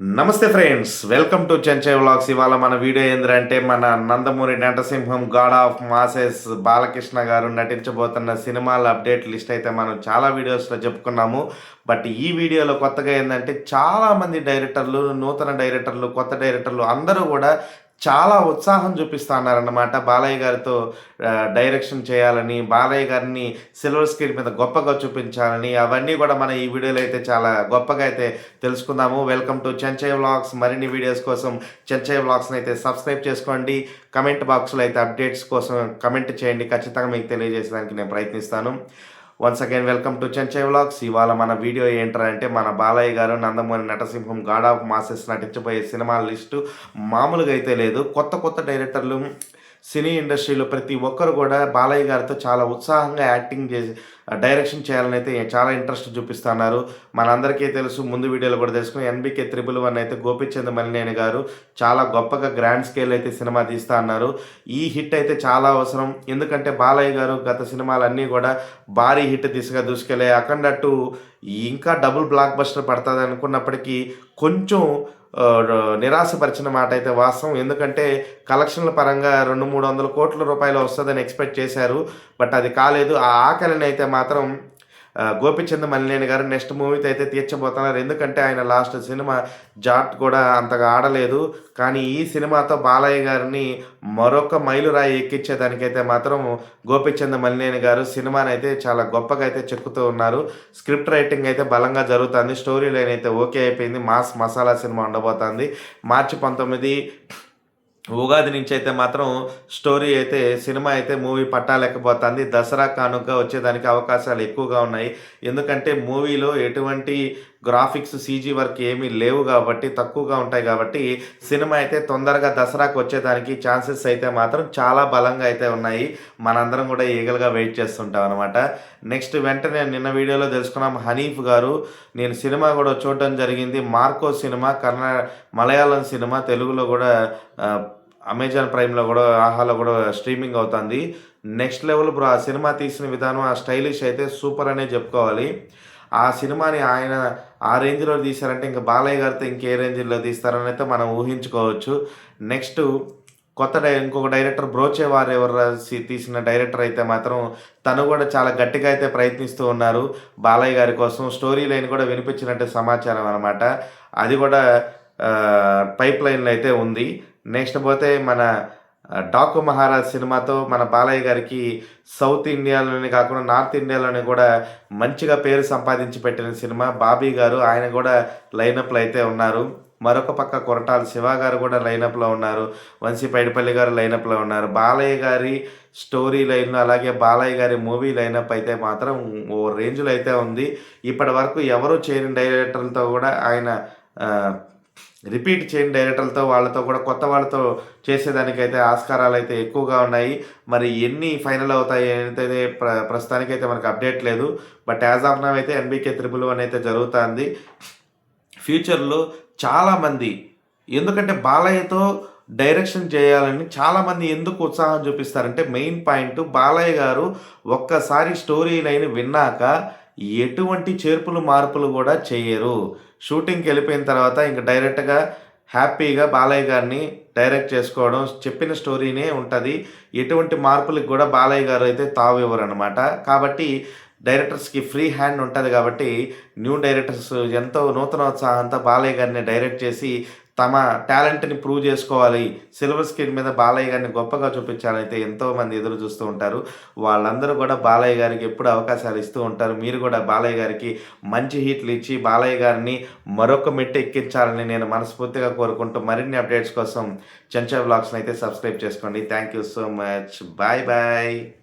నమస్తే friends welcome to Chenchai vlogs. ఇవాళ మన వీడియో ఏంటంటే మన Nandamuri నటసింహం god of masses Balakrishna garu నటించబోతున్న సినిమాల అప్డేట్ లిస్ట్ అయితే మనం చాలా వీడియోస్లో చెప్పుకున్నాము. బట్ ఈ వీడియోలో కొత్తగా ఏంటంటే చాలామంది డైరెక్టర్లు నూతన డైరెక్టర్లు కొత్త డైరెక్టర్లు అందరూ కూడా చాలా ఉత్సాహం చూపిస్తున్నారన్నమాట. బాలయ్య గారితో డైరెక్షన్ చేయాలని బాలయ్య గారిని సిల్వర్ స్క్రీన్ మీద గొప్పగా చూపించాలని అవన్నీ కూడా మన ఈ వీడియోలో అయితే చాలా గొప్పగా అయితే తెలుసుకుందాము. వెల్కమ్ టు చెంచయ్య వ్లాగ్స్ మరిన్ని వీడియోస్ కోసం చెంచయ్య వ్లాగ్స్ని అయితే సబ్స్క్రైబ్ చేసుకోండి. కమెంట్ బాక్స్లో అయితే అప్డేట్స్ కోసం కమెంట్ చేయండి. ఖచ్చితంగా మీకు తెలియజేసేదానికి నేను ప్రయత్నిస్తాను. Once again welcome to Chenchai vlogs ఇవాళ మన వీడియో ఏంటంటే మన బాలయ్య గారు నందమూరి నటసింహం గాడ్ ఆఫ్ మాసెస్ నటించబోయే సినిమాల లిస్టు మామూలుగా అయితే లేదు. కొత్త కొత్త డైరెక్టర్లు సినీ ఇండస్ట్రీలో ప్రతి ఒక్కరు కూడా బాలయ్య గారితో చాలా ఉత్సాహంగా యాక్టింగ్ చేసి డైరెక్షన్ చేయాలని అయితే చాలా ఇంట్రెస్ట్ చూపిస్తున్నారు. మనందరికీ తెలుసు ముందు వీడియోలో కూడా తెలుసుకుని ఎన్బికే త్రిబుల్ వన్ అయితే గోపిచంద్ మలినేని గారు చాలా గొప్పగా గ్రాండ్ స్కేల్ అయితే సినిమా తీస్తా అన్నారు. ఈ హిట్ అయితే చాలా అవసరం. ఎందుకంటే బాలయ్య గారు గత సినిమాలన్నీ కూడా భారీ హిట్ దిశగా దూసుకెళ్ళే అఖండ టూ ఇంకా డబుల్ బ్లాక్ బస్టర్ పడుతుంది అనుకున్నప్పటికీ కొంచెం నిరాశపరిచిన మాట అయితే వాస్తవం. ఎందుకంటే కలెక్షన్ల పరంగా రెండు మూడు వందల కోట్ల రూపాయలు వస్తుందని ఎక్స్పెక్ట్ చేశారు. బట్ అది కాలేదు. ఆ ఆకలిని అయితే మాత్రం గోపిచంద్ మల్లేని గారు నెక్స్ట్ మూవీతో అయితే తీర్చబోతున్నారు. ఎందుకంటే ఆయన లాస్ట్ సినిమా జాట్ కూడా అంతగా ఆడలేదు. కానీ ఈ సినిమాతో బాలయ్య గారిని మరొక మైలురాయి ఎక్కించేదానికైతే మాత్రం గోపిచంద్ మల్లేని గారు సినిమాని అయితే చాలా గొప్పగా అయితే చెక్కుతూ ఉన్నారు. స్క్రిప్ట్ రైటింగ్ అయితే బలంగా జరుగుతుంది. స్టోరీ లైన్ అయితే ఓకే అయిపోయింది. మాస్ మసాలా సినిమా ఉండబోతుంది. మార్చి పంతొమ్మిది ఉగాది నుంచి అయితే మాత్రం స్టోరీ అయితే సినిమా అయితే మూవీ పట్టాలేకపోతుంది. దసరా కానుక వచ్చేదానికి అవకాశాలు ఎక్కువగా ఉన్నాయి. ఎందుకంటే మూవీలో ఎటువంటి గ్రాఫిక్స్ సీజీ వర్క్ ఏమీ లేవు కాబట్టి తక్కువగా ఉంటాయి కాబట్టి సినిమా అయితే తొందరగా దసరాకు వచ్చేదానికి ఛాన్సెస్ అయితే మాత్రం చాలా బలంగా అయితే ఉన్నాయి. మనందరం కూడా ఈగలుగా వెయిట్ చేస్తుంటాం అనమాట నెక్స్ట్ వెంటనే నిన్న వీడియోలో తెలుసుకున్నాం హనీఫ్ గారు. నేను సినిమా కూడా చూడడం జరిగింది. మార్కో సినిమా కర్ణా మలయాళం సినిమా తెలుగులో కూడా అమెజాన్ ప్రైమ్లో కూడా ఆహాలో కూడా స్ట్రీమింగ్ అవుతుంది. నెక్స్ట్ లెవెల్ బ్రో ఆ సినిమా తీసిన విధానం ఆ స్టైలిష్ అయితే సూపర్ అనే చెప్పుకోవాలి. ఆ సినిమాని ఆయన ఆ రేంజ్లో తీశారంటే ఇంకా బాలయ్య గారితో ఇంకే రేంజ్లో తీస్తారని అయితే మనం ఊహించుకోవచ్చు. నెక్స్ట్ కొత్త డై ఇంకొక డైరెక్టర్ బ్రోచే వారు ఎవరు రాసి- తీసిన డైరెక్టర్ అయితే మాత్రం తను కూడా చాలా గట్టిగా అయితే ప్రయత్నిస్తూ ఉన్నారు. బాలయ్య గారి కోసం స్టోరీ లైన్ కూడా వినిపించినట్టు సమాచారం అనమాట అది కూడా పైప్ లైన్లో అయితే ఉంది. నెక్స్ట్ పోతే మన డాకు మహారాజ్ సినిమాతో మన బాలయ్య గారికి సౌత్ ఇండియాలోనే కాకుండా నార్త్ ఇండియాలోనే కూడా మంచిగా పేరు సంపాదించి పెట్టిన సినిమా బాబీ గారు. ఆయన కూడా లైనప్లో అయితే ఉన్నారు. మరొక పక్క కొరటాల శివ గారు కూడా లైనప్లో ఉన్నారు. వంశీ పైడిపల్లి గారు లైనప్లో ఉన్నారు. బాలయ్య గారి స్టోరీ లైన్ అలాగే బాలయ్య గారి మూవీ లైనప్ అయితే మాత్రం ఓ రేంజ్లో అయితే ఉంది. ఇప్పటి వరకు ఎవరు చేయని డైరెక్టర్లతో కూడా ఆయన రిపీట్ చేయని డైరెక్టర్లతో వాళ్ళతో కూడా కొత్త వాళ్ళతో చేసేదానికైతే ఆస్కారాలు అయితే ఎక్కువగా ఉన్నాయి. మరి ఎన్ని ఫైనల్ అవుతాయి అయితే ప్ర ప్రస్తుతానికైతే మనకు అప్డేట్ లేదు. బట్ యాజ్ ఆఫ్ నవ్ అయితే ఎన్బికే త్రిబుల్ వన్ అయితే జరుగుతుంది. ఫ్యూచర్లో చాలామంది ఎందుకంటే బాలయ్యతో డైరెక్షన్ చేయాలని చాలామంది ఎందుకు ఉత్సాహం చూపిస్తారంటే మెయిన్ పాయింట్ బాలయ్య గారు ఒక్కసారి స్టోరీ లైన్ విన్నాక ఎటువంటి చేర్పులు మార్పులు కూడా చేయరు. షూటింగ్కి వెళ్ళిపోయిన తర్వాత ఇంక డైరెక్ట్గా హ్యాపీగా బాలయ్య గారిని డైరెక్ట్ చేసుకోవడం చెప్పిన స్టోరీనే ఉంటుంది. ఎటువంటి మార్పులకు కూడా బాలయ్య గారు అయితే తావు ఇవ్వరు అనమాట కాబట్టి డైరెక్టర్స్కి ఫ్రీ హ్యాండ్ ఉంటుంది కాబట్టి న్యూ డైరెక్టర్స్ ఎంతో నూతనోత్సాహంతో బాలయ్య గారిని డైరెక్ట్ చేసి తమ టాలెంట్ని ప్రూవ్ చేసుకోవాలి. సిల్వర్ స్క్రీన్ మీద బాలయ్య గారిని గొప్పగా చూపించాలైతే ఎంతోమంది ఎదురు చూస్తూ ఉంటారు. వాళ్ళందరూ కూడా బాలయ్య గారికి ఎప్పుడు అవకాశాలు ఇస్తూ ఉంటారు. మీరు కూడా బాలయ్య గారికి మంచి హిట్లు ఇచ్చి బాలయ్య గారిని మరొక మెట్టు ఎక్కించాలని నేను మనస్ఫూర్తిగా కోరుకుంటూ మరిన్ని అప్డేట్స్ కోసం చెంచా బ్లాగ్స్ని అయితే సబ్స్క్రైబ్ చేసుకోండి. Thank you so much bye bye